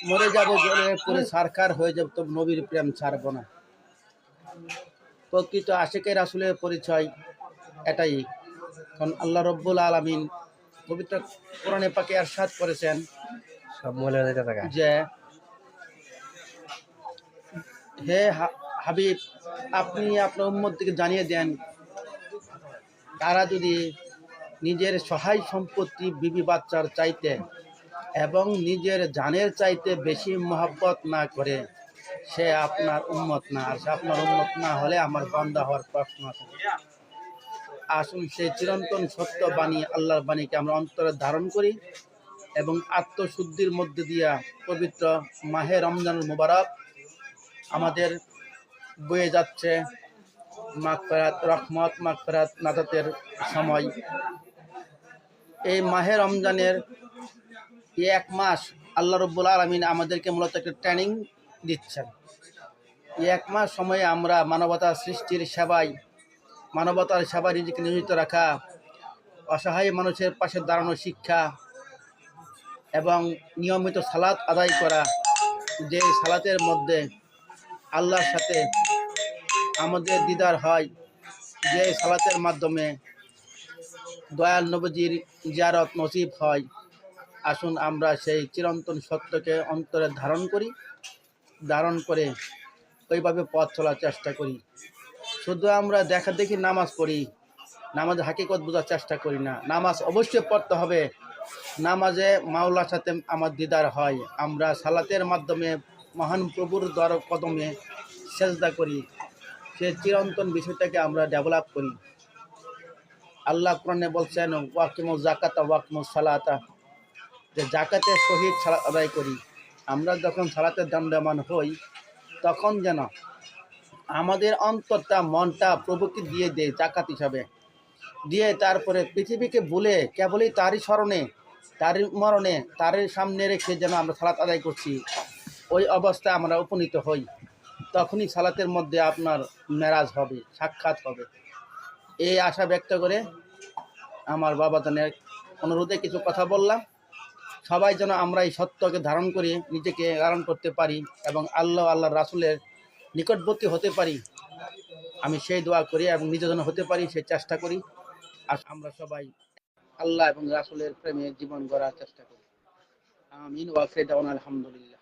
মরে যাব জলে পরে সারকার হয়ে যাবে তো নবীর প্রেম ছাড়বো না। প্রকৃত আশেকের আসলে পরিচয় এটাই। কারণ আল্লাহ রব্বুল আলমিন পবিত্র কোরআনে পাকে আরশাদ করেছেন সব যে হে হাবিব আপনি আপনার উম্মতকে জানিয়ে দেন তারা যদি নিজের সহায় সম্পত্তি বিবি বাচ্চার চাইতে এবং নিজের জানের চাইতে বেশি মহাব্বত না করে সে আপনার উন্মত না। আর সে আপনার উম্মত না হলে আমার বান্দা হওয়ার প্রশ্ন আছে। আসুন সেই চিরন্তন সত্য বাণী, আল্লাহর বাণীকে আমরা অন্তরে ধারণ করি এবং আত্মশুদ্ধির মধ্যে দিয়া পবিত্র মাহে রমজানুল মুবারক আমাদের বয়ে যাচ্ছে মাগফেরাত, রহমত মাগফেরাত নাজাতের সময়। এই মাহে রমজানের এই এক মাস আল্লাহ রব্বুল আলমিন আমাদেরকে মূলত একটা ট্রেনিং দিচ্ছেন। এই এক মাস সময়ে আমরা মানবতার সৃষ্টির সেবায়, মানবতার সেবায় নিজেকে নিয়োজিত রাখা, অসহায় মানুষের পাশে দাঁড়ানো শিক্ষা এবং নিয়মিত সালাত আদায় করা, যে সালাতের মধ্যে আল্লাহর সাথে আমাদের দিদার হয়, যে সালাতের মাধ্যমে দয়াল নবজির জিয়ারত নসিব হয়। আসুন আমরা সেই চিরন্তন সত্যকে অন্তরে ধারণ করি, ধারণ করে ওইভাবে পথ চলার চেষ্টা করি। শুধু আমরা দেখা দেখি নামাজ পড়ি, নামাজে হাকিকত বোঝার চেষ্টা করি না। নামাজ অবশ্যই পড়তে হবে। নামাজে মাওলার সাথে আমার দিদার হয়। আমরা সালাতের মাধ্যমে মহান প্রভুর দ্বার কদমে সেজদা করি। সে চিরন্তন বিষয়টাকে আমরা ডেভেলপ করি। আল্লাহ কোরআনে বলছেন ওয়াকিমু জাকাতা ওয়াকিমু সালাতা। যে জাকাতের সহিত সালাত আদায় করি, আমরা যখন সালাতের দণ্ডমান হই, তখন যেন আমাদের অন্তরটা, মনটা প্রভুকে দিয়ে দেয় জাকাত হিসাবে। দিয়ে তারপরে পৃথিবীকে ভুলে, কেবলই তারই স্মরণে, তারই মরণে, তারই সামনে রেখে যেন আমরা সালাত আদায় করছি, ওই অবস্থায় আমরা উপনীত হই। তখনই সালাতের মধ্যে আপনার মেরাজ হবে, সাক্ষাৎ হবে। এই আশা ব্যক্ত করে আমার বাবা অনুরোধে কিছু কথা বললাম। সবাই যেন আমরা এই সত্যকে ধারণ করে, নিজেকে ধারণ করতে পারি এবং আল্লাহ আল্লাহ রাসুলের নিকটবর্তী হতে পারি। আমি সেই দোয়া করি এবং নিজে যেন হতে পারি, সেই চেষ্টা করি। আর আমরা সবাই আল্লাহ এবং রাসুলের প্রেমে জীবন গড়ার চেষ্টা করি। আমিন। ওয়াফেদ আলহামদুলিল্লাহ।